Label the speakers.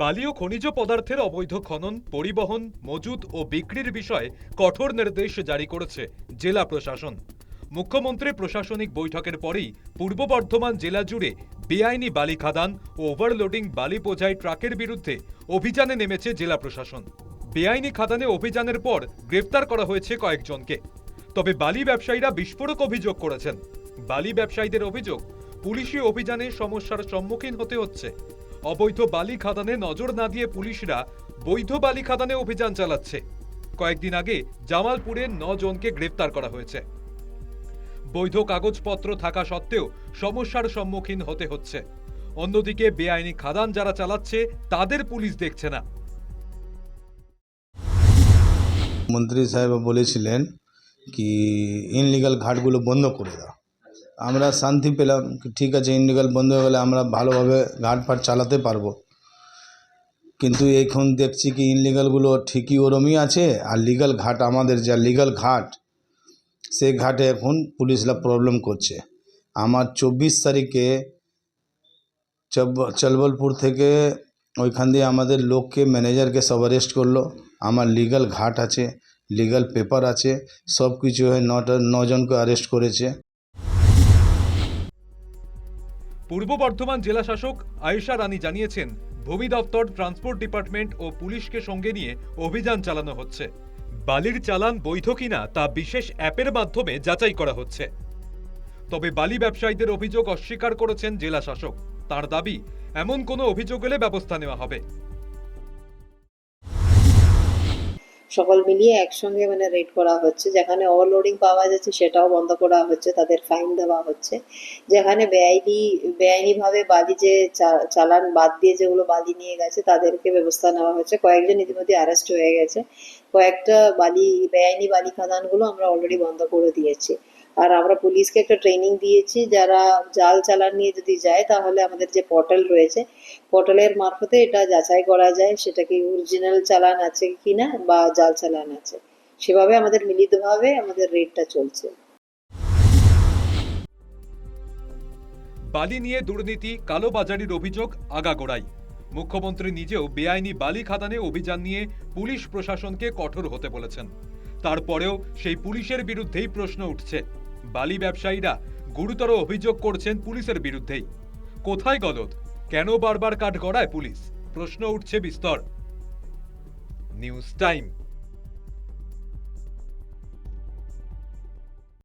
Speaker 1: বালি ও খনিজ পদার্থের অবৈধ খনন, পরিবহন মজুত ও বিক্রির বিষয়ে কঠোর নির্দেশ জারি করেছে জেলা প্রশাসন। মুখ্যমন্ত্রী প্রশাসনিক বৈঠকের পরেই পূর্ব বর্ধমান জেলা জুড়ে বেআইনি বালি খাদান ও ওভারলোডিং বালি বোঝাই ট্রাকের বিরুদ্ধে অভিযানে নেমেছে জেলা প্রশাসন। বেআইনি খাদানে অভিযানের পর গ্রেফতার করা হয়েছে কয়েকজনকে। তবে বালি ব্যবসায়ীরা বিস্ফোরক অভিযোগ করেছেন। বালি ব্যবসায়ীদের অভিযোগ, পুলিশি অভিযানে সমস্যার সম্মুখীন হতে হচ্ছে। অবৈধ বালি খাদানে নজর না দিয়ে পুলিশরা বৈধ বালি খাদানে অভিযান চালাচ্ছে। কয়েকদিন আগে জামালপুরে জনকে গ্রেফতার করা হয়েছে। বৈধ কাগজপত্র থাকা সত্ত্বেও সমস্যার সম্মুখীন হতে হচ্ছে। অন্যদিকে বেআইনি খাদান যারা চালাচ্ছে, তাদের পুলিশ দেখছে না।
Speaker 2: মন্ত্রী সাহেব বলেছিলেন কি ইনলিগাল ঘাটগুলো বন্ধ করে দাও। আমরা শান্তি পেলাম ঠিক আছে ইনলিগাল বন্ধ হয়ে গেলে আমরা ভালোভাবে ঘাট ফাট চালাতে পারব। কিন্তু এখন দেখছি কি ইনলিগালগুলো ঠিকই ওরমই আছে আর লিগাল ঘাট আমাদের যা লিগাল ঘাট, সেই ঘাটে এখন পুলিশরা প্রবলেম করছে। আমার চব্বিশ তারিখে চলবলপুর থেকে ওইখান দিয়ে আমাদের লোককে ম্যানেজারকে সব অ্যারেস্ট করল। আমার লিগাল ঘাট আছে লিগাল পেপার আছে সব কিছু হয়ে নটা নজনকে অ্যারেস্ট করেছে।
Speaker 1: পূর্ব বর্ধমান জেলা শাসক আয়েশা রানী জানিয়েছেন, ভূমি দপ্তর, ট্রান্সপোর্ট ডিপার্টমেন্ট ও পুলিশকে সঙ্গে নিয়ে অভিযান চালানো হচ্ছে। বালির চালান বৈধ কিনা তা বিশেষ অ্যাপের মাধ্যমে যাচাই করা হচ্ছে। তবে বালি ব্যবসায়ীদের অভিযোগ অস্বীকার করেছেন জেলা শাসক। তার দাবি, এমন কোনো অভিযোগ এলে ব্যবস্থা নেওয়া হবে।
Speaker 3: সকল মিলিয়ে একসঙ্গে মানে রেড করা হচ্ছে। যেখানে ওভারলোডিং পাওয়া যাচ্ছে, সেটাও বন্ধ করা হচ্ছে, তাদের ফাইন দেওয়া হচ্ছে। যেখানে বেআইনি, বেআইনিভাবে বালি যে চালান বাদ দিয়ে যেগুলো বালি নিয়ে গেছে, তাদেরকে ব্যবস্থা নেওয়া হচ্ছে। কয়েকজন ইতিমধ্যে অ্যারেস্ট হয়ে গেছে। কয়েকটা বালি, বেআইনি বালি খাদানগুলো আমরা অলরেডি বন্ধ করে দিয়েছি। আর আমরা পুলিশকে একটা ট্রেনিং দিয়েছি, যারা জাল চালান নিয়ে যদি যায়, তাহলে আমাদের যে পোর্টাল রয়েছে পোর্টালের মারফতে এটা যাচাই করা যায়, সেটা কি অরিজিনাল চালান আছে কিনা বা জাল চালান আছে। সেভাবে আমাদের মিলিতভাবে আমাদের রেটটা চলছে।
Speaker 1: বালি নিয়ে দুর্নীতি কালোবাজারির অভিযোগ, আগাগোড়াই। মুখ্যমন্ত্রী নিজেও বেআইনি বালি খাদানে অভিযান নিয়ে পুলিশ প্রশাসনকে কঠোর হতে বলেছেন। তারপরেও সেই পুলিশের বিরুদ্ধেই প্রশ্ন উঠছে। বালি ব্যবসায়ীরা গুরুতর অভিযোগ করছেন পুলিশের বিরুদ্ধেই। কোথায় গলত কেন বারবার কাঠ গড়ায় পুলিশ? প্রশ্ন উঠছে বিস্তর। News time.